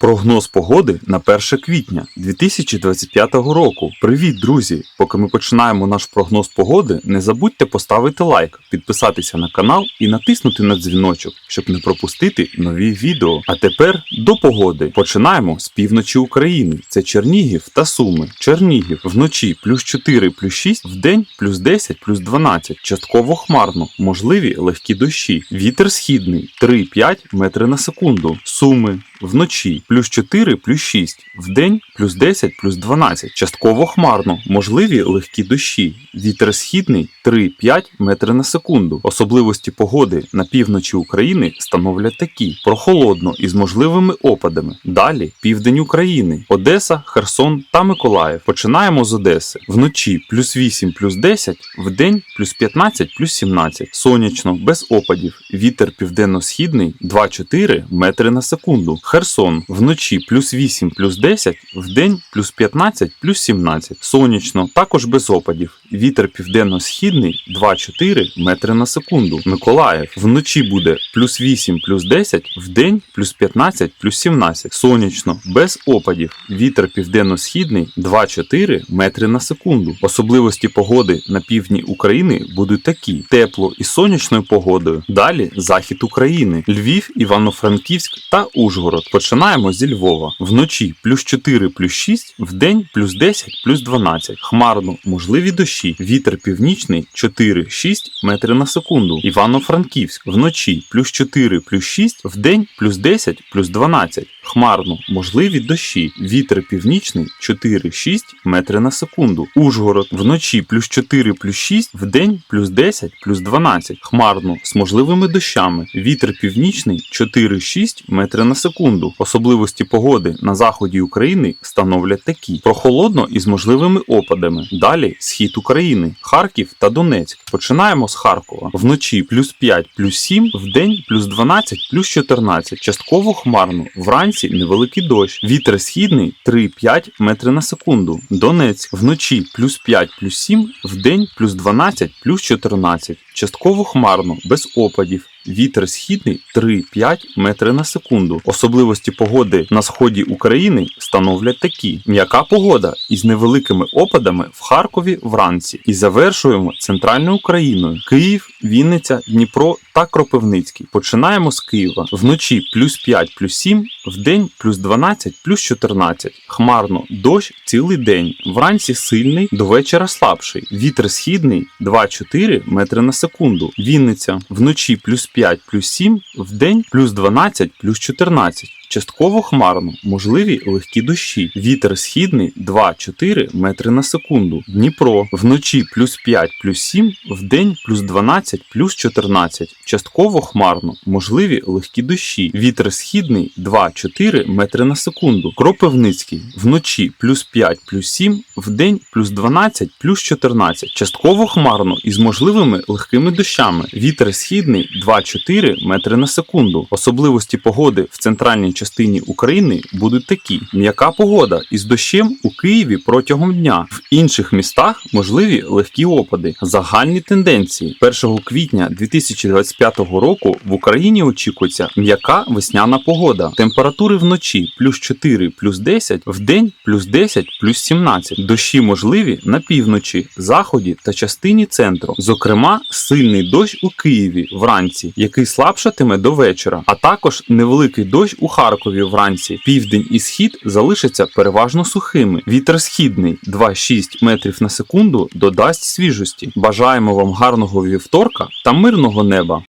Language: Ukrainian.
Прогноз погоди на 1 квітня 2025 року. Привіт, друзі! Поки ми починаємо наш прогноз погоди, не забудьте поставити лайк, підписатися на канал і натиснути на дзвіночок, щоб не пропустити нові відео. А тепер до погоди. Починаємо з півночі України. Це Чернігів та Суми. Чернігів вночі плюс 4, плюс 6, вдень плюс 10, плюс 12. Частково хмарно, можливі легкі дощі. Вітер східний 3-5 метри на секунду. Суми вночі плюс 4, плюс 6, вдень плюс 10, плюс 12. Частково хмарно, можливі легкі дощі. Вітер східний 3-5 метри на секунду. Особливості погоди на півночі України становлять такі: прохолодно із можливими опадами. Далі південь України, Одеса, Херсон та Миколаїв. Починаємо з Одеси. Вночі плюс 8, плюс 10, вдень плюс 15, плюс 17. Сонячно, без опадів. Вітер південно-східний 2-4 метри на секунду. Херсон вночі плюс 8, плюс 10, вдень плюс 15, плюс 17. Сонячно, також без опадів. Вітер південно-східний 2-4 метри на секунду. Миколаїв вночі буде плюс 8, плюс 10, вдень плюс 15, плюс 17. Сонячно, без опадів. Вітер південно-східний 2-4 метри на секунду. Особливості погоди на півдні України будуть такі: тепло і сонячною погодою. Далі захід України, Львів, Івано-Франківськ та Ужгород. Починаємо зі Львова. Вночі плюс 4, плюс 6, вдень плюс 10, плюс 12. Хмарно, можливі дощі. Вітер північний 4-6 метри на секунду. Івано-Франківськ. Вночі плюс 4, плюс 6, вдень плюс 10, плюс 12. Хмарно, можливі дощі. Вітер північний 4-6 метри на секунду. Ужгород. Вночі плюс 4, плюс 6, вдень плюс 10, плюс 12. Хмарно, з можливими дощами. Вітер північний 4-6 метри на секунду. Особливості погоди на заході України становлять такі: прохолодно із можливими опадами. Далі схід України, Харків та Донецьк. Починаємо з Харкова. Вночі плюс 5, плюс 7, вдень плюс 12, плюс 14. Частково хмарно. Вранці невеликий дощ. Вітер східний 3-5 метри на секунду. Донецьк вночі плюс 5, плюс 7, вдень плюс 12, плюс 14. Частково хмарно, без опадів. Вітер східний 3-5 метри на секунду. Особливості погоди на сході України становлять такі: м'яка погода із невеликими опадами в Харкові вранці. І завершуємо центральною Україною: Київ, Вінниця, Дніпро та Кропивницький. Починаємо з Києва. Вночі плюс 5, плюс 7, вдень плюс 12, плюс 14. Хмарно, дощ цілий день. Вранці сильний, до вечора слабший. Вітер східний 2-4 метри на секунду. Вінниця вночі плюс 5, плюс 7, день, плюс 12, плюс 14. Частково хмарно, можливі легкі дощі. Вітер східний 2-4 метри на секунду. Дніпро вночі плюс 5, плюс 7, вдень плюс 12, плюс 14. Частково хмарно, можливі легкі дощі. Вітер східний 2-4 метри на секунду. Кропивницький вночі плюс 5, плюс 7, вдень плюс 12, плюс 14. Частково хмарно із можливими легкими дощами. Вітер східний 2-4 метри на секунду. Особливості погоди в центральній частині України будуть такі: м'яка погода із дощем у Києві протягом дня. В інших містах можливі легкі опади. Загальні тенденції 1 квітня 2025 року в Україні очікується м'яка весняна погода. Температури вночі плюс 4, плюс 10, вдень плюс 10, плюс 17. Дощі можливі на півночі, заході та частині центру. Зокрема, сильний дощ у Києві вранці, який слабшатиме до вечора, а також невеликий дощ у Харкові вранці. Південь і схід залишаться переважно сухими. Вітер східний 2-6 метрів на секунду додасть свіжості. Бажаємо вам гарного вівторка та мирного неба.